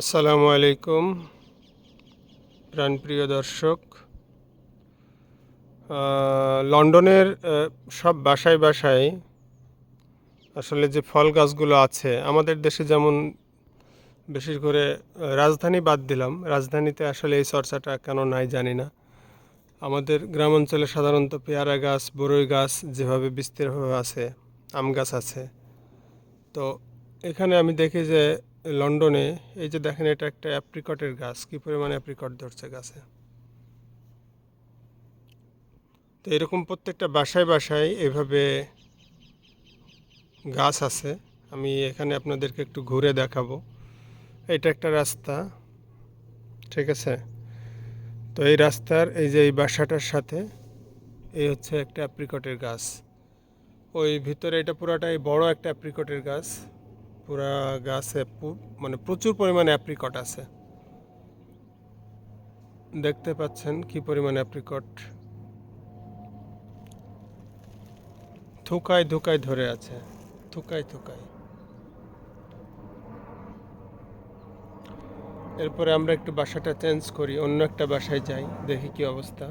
আসসালামু আলাইকুম, প্রাণপ্রিয় দর্শক। লন্ডনের সব বাসায় বাসায় আসলে যে ফল গাছগুলো আছে, আমাদের দেশে যেমন বিশেষ করে রাজধানী বাদ দিলাম। রাজধানীতে আসলে এই চর্চাটা কেন নাই জানি না। আমাদের গ্রাম অঞ্চলে সাধারণত পেয়ারা গাছ, বরই গাছ যেভাবে বিস্তীর্ণভাবে আছে, আম গাছ আছে। তো এখানে আমি দেখি যে লন্ডনে, এই যে দেখেন এটা একটা অ্যাপ্রিকটের গাছ, কি পরিমাণে অ্যাপ্রিকট ধরছে গাছে। তো এরকম প্রত্যেকটা বাসায় বাসায় এভাবে গাছ আছে। আমি এখানে আপনাদেরকে একটু ঘুরে দেখাবো। এটা একটা রাস্তা, ঠিক আছে? তো এই রাস্তার, এই যে এই বাসাটার সাথে, এই হচ্ছে একটা অ্যাপ্রিকটের গাছ। ওই ভিতরে এটা পুরাটাই বড় একটা অ্যাপ্রিকটের গাছ। পুরা গাছে মানে প্রচুর পরিমাণে অ্যাপ্রিকট আছে। দেখতে পাচ্ছেন কি পরিমাণে অ্যাপ্রিকট থুকায় ধুকায় ধরে আছে, থুকায় থুকায়। এরপরে আমরা একটু বাসাটা চেঞ্জ করি, অন্য একটা বাসায় যাই, দেখি কি অবস্থা।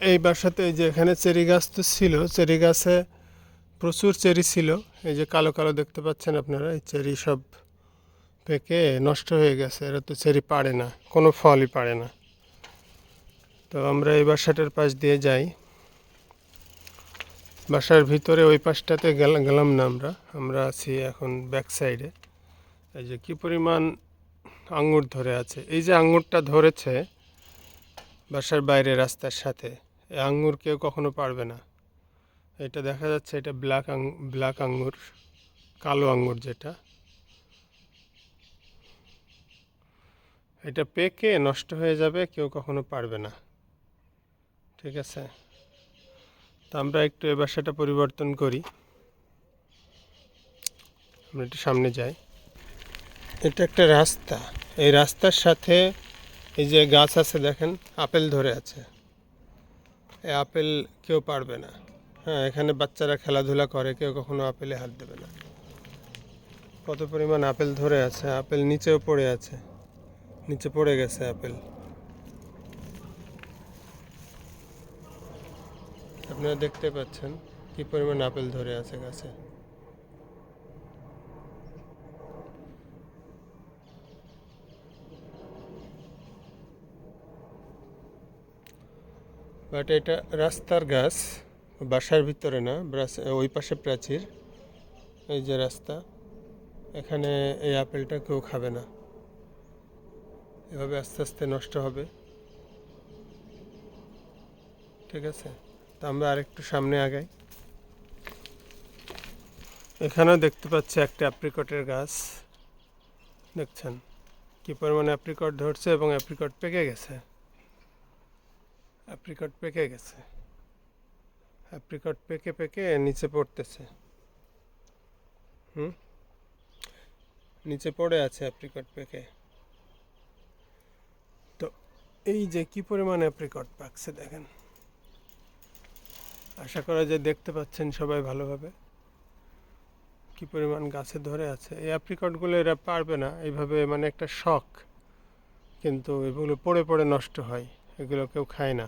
এই বাসাতে এই যে এখানে চেরি গাছ তো ছিল, চেরি গাছে প্রচুর চেরি ছিল। এই যে কালো কালো দেখতে পাচ্ছেন আপনারা, এই চেরি সব পেকে নষ্ট হয়ে গেছে, এরা তো চেরি পারে না, কোনো ফলই পারে না। তো আমরা এই বাসাটার পাশ দিয়ে যাই। বাসার ভিতরে ওই পাশটাতে গেল- গেলাম না আমরা আমরা আছি এখন ব্যাক সাইডে এই যে কি পরিমাণ আঙুর ধরে আছে, এই যে আঙুরটা ধরেছে বাসার বাইরে রাস্তার সাথে। এই আঙ্গুর কেউ কখনো পারবে না। এটা দেখা যাচ্ছে এটা ব্ল্যাক ব্ল্যাক আঙ্গুর, কালো আঙ্গুর যেটা। এটা পেকে নষ্ট হয়ে যাবে, কেউ কখনো পারবে না। ঠিক আছে? তো আমরা একটু এই বাসাটা পরিবর্তন করি। আমরা একটু সামনে যাই। এটা একটা রাস্তা। এই রাস্তার সাথে এই যে গাছ আছে দেখেন, আপেল ধরে আছে। এই আপেল কেউ পারবে না। হ্যাঁ এখানে বাচ্চারা খেলাধুলা করে, কেউ কখনো আপেলে হাত দেবে না। কত পরিমাণ আপেল ধরে আছে, আপেল নিচেও পড়ে আছে। নিচে পড়ে গেছে আপেল। আপনারা দেখতে পাচ্ছেন কি পরিমাণ আপেল ধরে আছে গাছে। বাট এটা রাস্তার গাছ, বাসার ভিতরে না ওই পাশে প্রাচীর, এই যে রাস্তা, এখানে এই আপেলটা কেউ খাবে না। এভাবে আস্তে আস্তে নষ্ট হবে। ঠিক আছে? তা আমরা আরেকটু সামনে আগাই। এখানেও দেখতে পাচ্ছি একটা অ্যাপ্রিকটের গাছ। দেখছেন? কি পরিমাণে অ্যাপ্রিকট ধরছে এবং অ্যাপ্রিকট পেকে গেছে? অ্যাপ্রিকট পেকে গেছে। অ্যাপ্রিকট পেকে পেকে নিচে পড়তেছে। হুম? নিচে পড়ে আছে অ্যাপ্রিকট পেকে। তো এই যে কি পরিমাণ অ্যাপ্রিকট পাকছে দেখেন। আশা করা যায় দেখতে পাচ্ছেন সবাই ভালোভাবে। কি পরিমাণ গাছে ধরে আছে। এই অ্যাপ্রিকটগুলো এরা পারবে না। এইভাবে মানে একটা শখ। কিন্তু এগুলো পড়ে পড়ে নষ্ট হয়। এগুলো কেউ খায় না।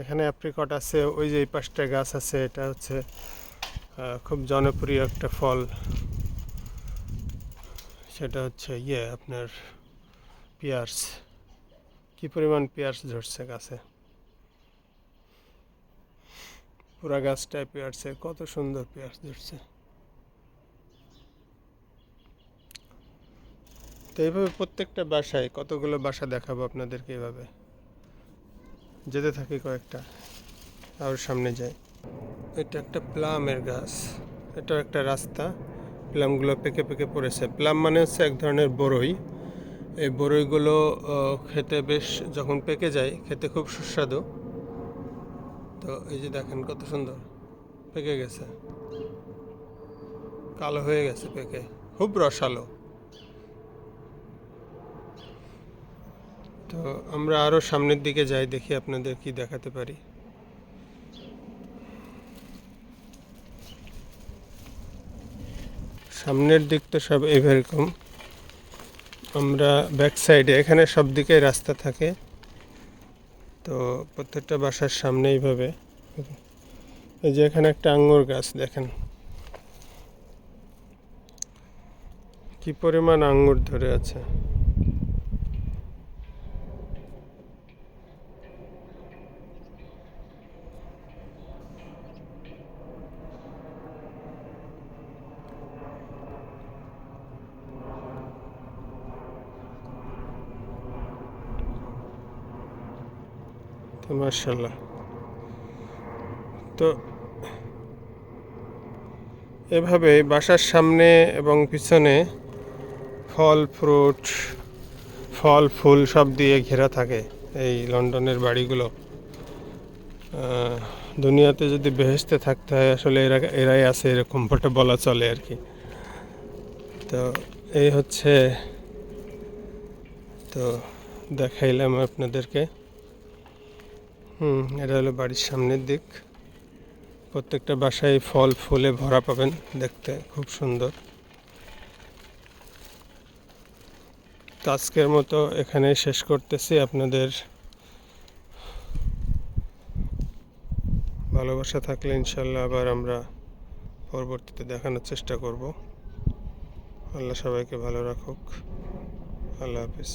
এখানে অ্যাপ্রিকট আছে, ওই যে এই পাশটা গাছ আছে, এটা হচ্ছে খুব জনপ্রিয় একটা ফল। সেটা হচ্ছে ইয়ে আপনার পিয়ার্স। কি পরিমাণ পিয়ার্স ধরছে গাছে? পুরা গাছটায় পিয়ার্সের কত সুন্দর পিয়ার্স ধরছে। তো এইভাবে প্রত্যেকটা বাসায় কতগুলো বাসা দেখাবো আপনাদেরকে এইভাবে? যেতে থাকি কয়েকটা আর সামনে যাই এটা একটা প্লামের গাছ এটা একটা রাস্তা। প্লামগুলো পেকে পেকে পড়েছে। প্লাম মানে হচ্ছে এক ধরনের বড়ই এই বড়ইগুলো আহ, খেতে বেশ যখন পেকে যায় খেতে খুব সুস্বাদু। তো এই যে দেখেন কত সুন্দর পেকে গেছে। কালো হয়ে গেছে পেকে। খুব রসালো। তো আমরা আরও সামনের দিকে যাই, দেখি আপনাদের কি দেখাতে পারি। সামনের দিক তো সব এভেরকম। আমরা ব্যাক সাইডে এখানে সব দিকে রাস্তা থাকে। তো প্রত্যেকটা বাসার সামনে এইভাবে। এই যে এখানে একটা আঙ্গুর গাছ, দেখেন। কি পরিমাণ আঙ্গুর ধরে আছে। তো মার্শাল্লাহ তো এভাবে বাসার সামনে এবং পিছনে ফল, ফ্রুট, ফল, ফুল সব দিয়ে ঘেরা থাকে এই লন্ডনের বাড়িগুলো। দুনিয়াতে যদি বেহেস্তে থাকতে হয়, আসলে এরা, এরাই আছে এরকম বটে বলা চলে আর কি। তো এই হচ্ছে, তো দেখাইলাম আপনাদেরকে। হুম, এটা হলো বাড়ির সামনের দিক। প্রত্যেকটা বাসায় ফল, ফুলে ভরা পাবেন দেখতে, খুব সুন্দর। তো আজকের মতো এখানে শেষ করতেছি। আপনাদের ভালোবাসা থাকলে ইনশাল্লাহ আবার আমরা পরবর্তীতে দেখানোর চেষ্টা করব। আল্লাহ সবাইকে ভালো রাখুক। আল্লাহ হাফিজ।